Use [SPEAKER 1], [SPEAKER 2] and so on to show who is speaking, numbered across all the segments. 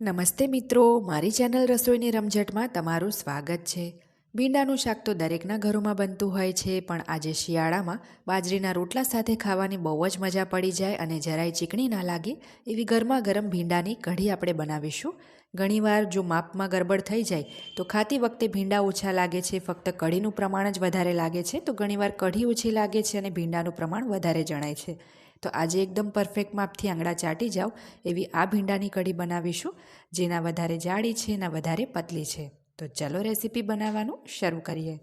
[SPEAKER 1] નમસ્તે મિત્રો, મારી ચેનલ રસોઈની રમઝટમાં તમારું સ્વાગત છે. ભીંડાનું શાક તો દરેકના ઘરોમાં બનતું હોય છે, પણ આજે શિયાળામાં બાજરીના રોટલા સાથે ખાવાની બહુ જ મજા પડી જાય અને જરાય ચીકણી ના લાગે એવી ગરમા ગરમ ભીંડાની કઢી આપણે બનાવીશું. ઘણીવાર જો માપમાં ગરબડ થઈ જાય, તો ખાતી વખતે ભીંડા ઓછા લાગે છે, ફક્ત કઢીનું પ્રમાણ જ વધારે લાગે છે, તો ઘણીવાર કઢી ઓછી લાગે છે અને ભીંડાનું પ્રમાણ વધારે જણાય છે. તો આજે એકદમ પરફેક્ટ માપથી આંગળા ચાટી જાઓ. એવી આ ભીંડાની કઢી બનાવીશું, જેના વધારે જાડી છે, એના વધારે પતલી છે. તો ચલો રેસીપી બનાવવાનું શરૂ કરીએ.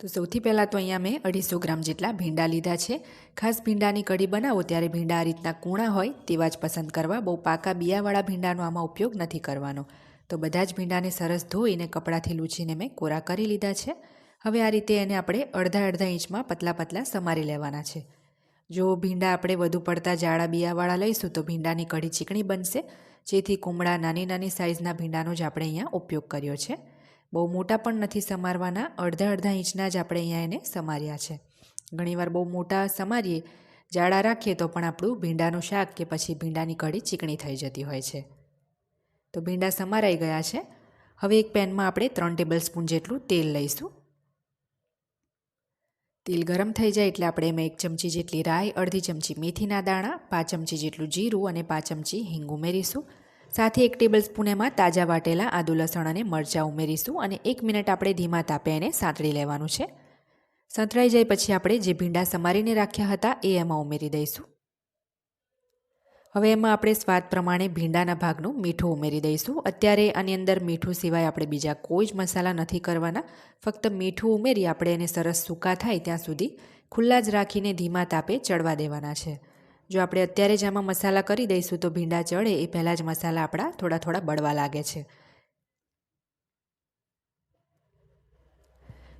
[SPEAKER 1] તો સૌથી પહેલાં તો અહીંયા મેં અઢીસો ગ્રામ જેટલા ભીંડા લીધા છે. ખાસ ભીંડાની કઢી બનાવો ત્યારે ભીંડા આ રીતના કૂણા હોય તેવા જ પસંદ કરવા. બહુ પાકા બિયાવાળા ભીંડાનો આમાં ઉપયોગ નથી કરવાનો. તો બધા જ ભીંડાને સરસ ધોઈને કપડાંથી લૂછીને મેં કોરા કરી લીધા છે. હવે આ રીતે એને આપણે અડધા અડધા ઇંચમાં પતલા પતલા સમારી લેવાના છે. જો ભીંડા આપણે વધુ પડતા જાડા બિયાવાળા લઈશું તો ભીંડાની કઢી ચીકણી બનશે, જેથી કુમળા નાની નાની સાઇઝના ભીંડાનો જ આપણે અહીંયા ઉપયોગ કર્યો છે. બહુ મોટા પણ નથી સમારવાના, અડધા અડધા ઇંચના જ આપણે અહીંયા એને સમાર્યા છે. ઘણીવાર બહુ મોટા સમારીએ, જાડા રાખીએ તો પણ આપણું ભીંડાનું શાક કે પછી ભીંડાની કઢી ચીકણી થઈ જતી હોય છે. તો ભીંડા સમારાઈ ગયા છે. હવે એક પેનમાં આપણે ત્રણ ટેબલ સ્પૂન જેટલું તેલ લઈશું. તેલ ગરમ થઈ જાય એટલે આપણે એમાં એક ચમચી જેટલી રાઈ, અડધી ચમચી મેથીના દાણા, પાંચ ચમચી જેટલું જીરું અને પાંચ ચમચી હિંગ ઉમેરીશું. સાથે એક ટેબલ સ્પૂન એમાં તાજા વાટેલા આદુ, લસણ અને મરચાં ઉમેરીશું અને એક મિનિટ આપણે ધીમા તાપે એને સાંતળી લેવાનું છે. સંતળાઈ જાય પછી આપણે જે ભીંડા સમારીને રાખ્યા હતા એ એમાં ઉમેરી દઈશું. હવે એમાં આપણે સ્વાદ પ્રમાણે ભીંડાના ભાગનું મીઠું ઉમેરી દઈશું. અત્યારે આની અંદર મીઠું સિવાય આપણે બીજા કોઈ જ મસાલા નથી કરવાના. ફક્ત મીઠું ઉમેરી આપણે એને સરસ સૂકા થાય ત્યાં સુધી ખુલ્લા જ રાખીને ધીમા તાપે ચડવા દેવાના છે. જો આપણે અત્યારે જ આમાં મસાલા કરી દઈશું તો ભીંડા ચડે એ પહેલાં જ મસાલા આપણા થોડા થોડા બળવા લાગે છે.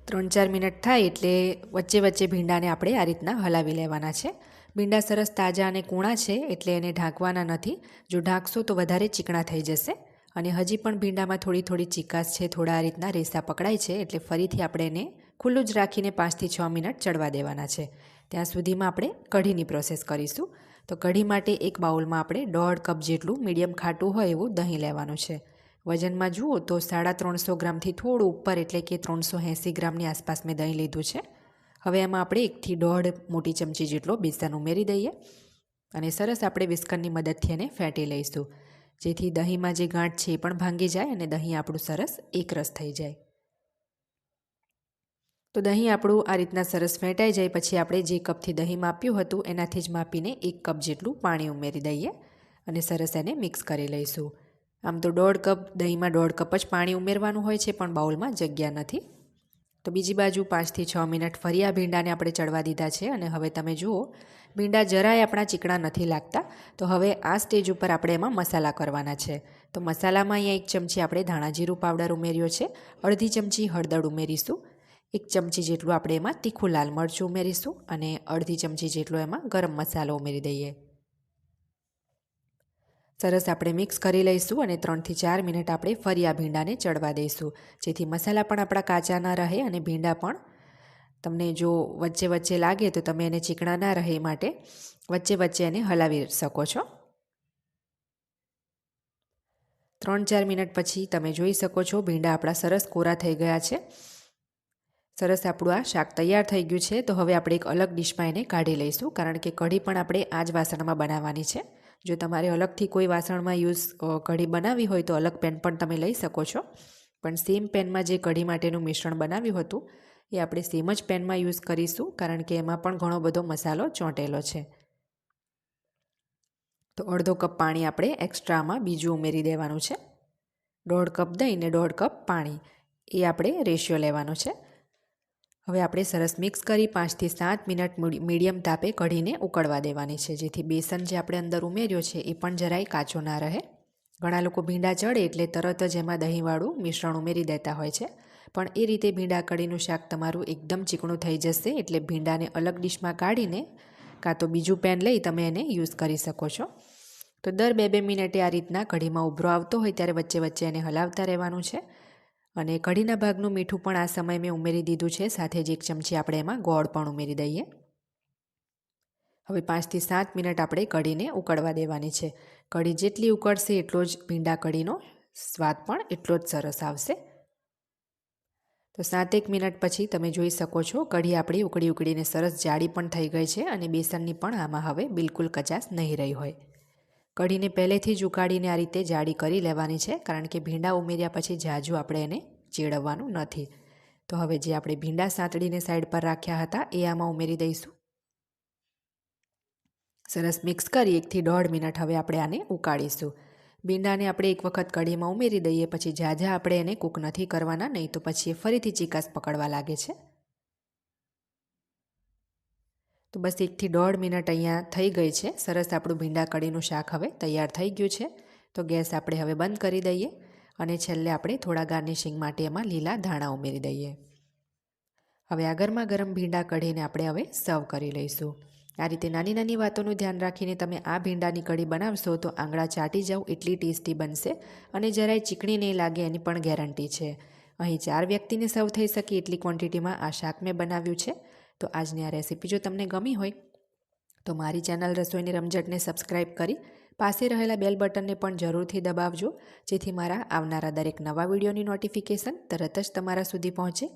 [SPEAKER 1] ત્રણ ચાર મિનિટ થાય એટલે વચ્ચે વચ્ચે ભીંડાને આપણે આ રીતના હલાવી લેવાના છે. ભીંડા સરસ તાજા અને કૂણા છે એટલે એને ઢાંકવાના નથી. જો ઢાંકશો તો વધારે ચીકણા થઈ જશે. અને હજી પણ ભીંડામાં થોડી થોડી ચીકાશ છે, થોડા આ રીતના રેસા પકડાય છે એટલે ફરીથી આપણે એને ખુલ્લું જ રાખીને પાંચથી છ મિનિટ ચડવા દેવાના છે. ત્યાં સુધીમાં આપણે કઢીની પ્રોસેસ કરીશું. તો કઢી માટે એક બાઉલમાં આપણે દોઢ કપ જેટલું મીડિયમ ખાટું હોય એવું દહીં લેવાનું છે. વજનમાં જુઓ તો સાડા ત્રણસો ગ્રામથી થોડું ઉપર એટલે કે ત્રણસો એંસી ગ્રામની આસપાસ મેં દહીં લીધું છે. હવે એમાં આપણે એકથી દોઢ મોટી ચમચી જેટલો બેસન ઉમેરી દઈએ અને સરસ આપણે વિસ્કનની મદદથી એને ફેંટી લઈશું. જેથી દહીંમાં જે ગાંઠ છે એ પણ ભાંગી જાય અને દહીં આપણું સરસ એકરસ થઈ જાય. તો દહીં આપણું આ રીતના સરસ ફેંટાઈ જાય પછી આપણે જે કપથી દહીં માપ્યું હતું એનાથી જ માપીને એક કપ જેટલું પાણી ઉમેરી દઈએ અને સરસ એને મિક્સ કરી લઈશું. આમ તો દોઢ કપ દહીંમાં દોઢ કપ જ પાણી ઉમેરવાનું હોય છે પણ બાઉલમાં જગ્યા નથી. તો બીજી બાજુ પાંચથી છ મિનિટ ફરી આ ભીંડાને આપણે ચડવા દીધા છે અને હવે તમે જુઓ, ભીંડા જરાય આપણા ચીકણા નથી લાગતા. તો હવે આ સ્ટેજ ઉપર આપણે એમાં મસાલા કરવાના છે. તો મસાલામાં અહીંયા એક ચમચી આપણે ધાણા જીરું પાવડર ઉમેર્યો છે. અડધી ચમચી હળદર ઉમેરીશું. એક ચમચી જેટલું આપણે એમાં તીખું લાલ મરચું ઉમેરીશું અને અડધી ચમચી જેટલો એમાં ગરમ મસાલો ઉમેરી દઈએ. સરસ આપણે મિક્સ કરી લઈશું અને ત્રણથી ચાર મિનિટ આપણે ફરી આ ભીંડાને ચડવા દઈશું. જેથી મસાલા પણ આપણા કાચા ના રહે અને ભીંડા પણ તમને જો વચ્ચે વચ્ચે લાગે તો તમે એને ચીકણા ના રહે માટે વચ્ચે વચ્ચે એને હલાવી શકો છો. ત્રણ ચાર મિનિટ પછી તમે જોઈ શકો છો ભીંડા આપણા સરસ કોરા થઈ ગયા છે. સરસ આપણું આ શાક તૈયાર થઈ ગયું છે તો હવે આપણે એક અલગ ડિશમાં એને કાઢી લઈશું કારણ કે કઢી પણ આપણે આ જ વાસણમાં બનાવવાની છે. જો તમારે અલગથી કોઈ વાસણમાં યુઝ કઢી બનાવવી હોય તો અલગ પેન પણ તમે લઈ શકો છો. પણ સેમ પેનમાં જે કઢી માટેનું મિશ્રણ બનાવ્યું હતું, એ આપણે સેમ જ પેનમાં યુઝ કરીશું, કારણ કે એમાં પણ ઘણો બધો મસાલો ચોંટેલો છે. તો અડધો કપ પાણી આપણે એક્સ્ટ્રામાં બીજું ઉમેરી દેવાનું છે. દોઢ કપ દહીં ને દોઢ કપ પાણી, એ આપણે રેશિયો લેવાનો છે. હવે આપણે સરસ મિક્સ કરી પાંચથી સાત મિનિટ મીડિયમ તાપે કઢીને ઉકળવા દેવાની છે. જેથી બેસન જે આપણે અંદર ઉમેર્યો છે એ પણ જરાય કાચો ના રહે. ઘણા લોકો ભીંડા ચડે એટલે તરત જ એમાં દહીંવાળું મિશ્રણ ઉમેરી દેતા હોય છે. પણ એ રીતે ભીંડા કઢીનું શાક તમારું એકદમ ચીકણું થઈ જશે એટલે ભીંડાને અલગ ડિશમાં કાઢીને કાં તો બીજું પેન લઈ તમે એને યુઝ કરી શકો છો. તો દર બે બે મિનિટે આ રીતના કઢીમાં ઉભરો આવતો હોય ત્યારે વચ્ચે વચ્ચે એને હલાવતા રહેવાનું છે. અને કઢીના ભાગનું મીઠું પણ આ સમયે મેં ઉમેરી દીધું છે. સાથે જ એક ચમચી આપણે એમાં ગોળ પણ ઉમેરી દઈએ. હવે પાંચથી સાત મિનિટ આપણે કઢીને ઉકળવા દેવાની છે. કઢી જેટલી ઉકળશે એટલો જ ભીંડા કઢીનો સ્વાદ પણ એટલો જ સરસ આવશે. તો સાતેક મિનિટ પછી તમે જોઈ શકો છો, કઢી આપણી ઉકળી ઉકળીને સરસ જાડી પણ થઈ ગઈ છે અને બેસનની પણ આમાં હવે બિલકુલ કચાશ નહીં રહી હોય. કઢીને પહેલેથી જ ઉકાળીને આ રીતે જાડી કરી લેવાની છે, કારણ કે ભીંડા ઉમેર્યા પછી જાજુ આપણે એને ચેડવવાનું નથી. તો હવે જે આપણે ભીંડા સાંતળીને સાઈડ પર રાખ્યા હતા, એ આમાં ઉમેરી દઈશું. સરસ મિક્સ કરી એકથી દોઢ મિનિટ હવે આપણે આને ઉકાળીશું. ભીંડાને આપણે એક વખત કઢીમાં ઉમેરી દઈએ, પછી ઝાઝા આપણે એને કૂક નથી કરવાના, નહીં તો પછી એ ફરીથી ચીકાસ પકડવા લાગે છે. તો બસ એકથી દોઢ મિનિટ અહીંયા થઈ ગઈ છે. સરસ આપણું ભીંડા કઢીનું શાક હવે તૈયાર થઈ ગયું છે. તો ગેસ આપણે હવે બંધ કરી દઈએ અને છેલ્લે આપણે થોડા ગાર્નિશિંગ માટે એમાં લીલા ધાણા ઉમેરી દઈએ. હવે આ ગરમા ગરમ ભીંડા કઢીને આપણે હવે સર્વ કરી લઈશું. આ રીતે નાની નાની વાતોનું ધ્યાન રાખીને તમે આ ભીંડાની કઢી બનાવશો તો આંગળા ચાટી જાવ, એટલી ટેસ્ટી બનશે અને જરાય ચીકણી નહીં લાગે એની પણ ગેરંટી છે. અહીં ચાર વ્યક્તિને સર્વ થઈ શકે એટલી ક્વોન્ટિટીમાં આ શાક મેં બનાવ્યું છે. તો આજની આ રેસીપી જો તમને ગમી હોય, તો મારી ચેનલ રસોઈની રમઝટને સબસ્ક્રાઇબ કરી પાસે રહેલા બેલ બટનને પણ જરૂરથી દબાવજો, જેથી મારા આવનારા દરેક નવા વિડીયોની નોટિફિકેશન તરત જ તમારા સુધી પહોંચે.